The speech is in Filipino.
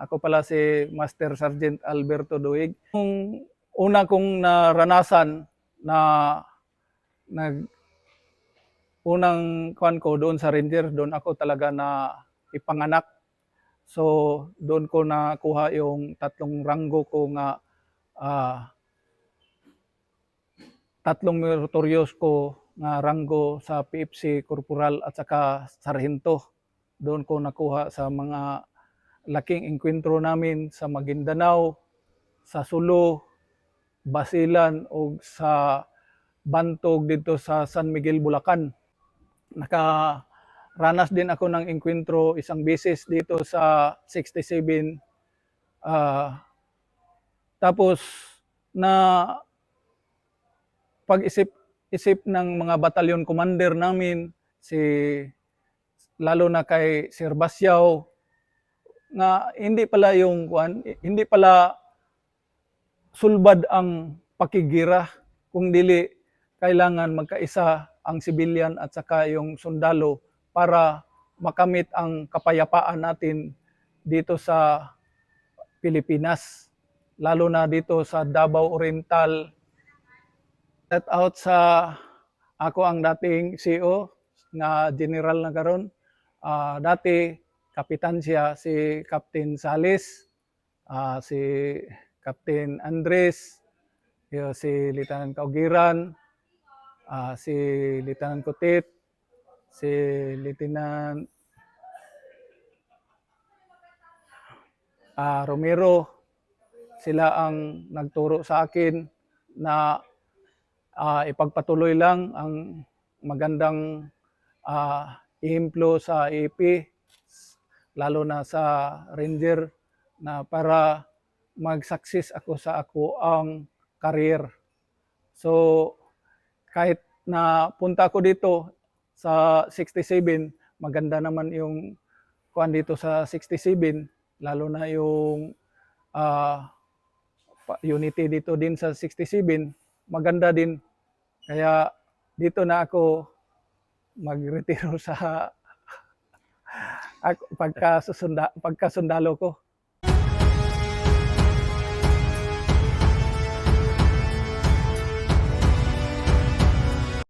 Ako pala si Master Sergeant Alberto Duig. Yung una kong naranasan na nag unang kwan ko doon sa Ranger, doon ako talaga na ipanganak. So doon ko nakuha yung tatlong ranggo ko nga ah, tatlong meritorious ko nga ranggo sa PFC Corporal at saka Sargento. Doon ko nakuha sa mga laking enkwentro namin sa Maguindanao, sa Sulu, Basilan o sa Bantog dito sa San Miguel, Bulacan. Nakaranas din ako ng enkwentro isang beses dito sa 67. ah tapos na pag-isip isip ng mga batalyon commander namin si lalo na kay Sir Basyaw nga hindi pala yung kuan hindi pala sulbad ang pakigira kung dili kailangan magkaisa ang civilian at saka yung sundalo para makamit ang kapayapaan natin dito sa Pilipinas lalo na dito sa Davao Oriental Shout out sa ako ang dating CEO nga general na karon. Ah, dati kapitan siya si Captain Salis, ah, si Captain Andres, yo, si Lieutenant Kaugiran, ah, si Lieutenant Kutit, si Lieutenant ah, Romero. Sila ang nagturo sa akin na ah, ipagpatuloy lang ang magandang ah, ihemplo sa AP, lalo na sa Ranger, na para mag-success ako sa ako ang career. So, kahit na punta ko dito sa 67, maganda naman yung kuan dito sa 67, lalo na yung pa- unity dito din sa 67, maganda din kaya dito na ako magretiro sa ako, pagkasundalo ko.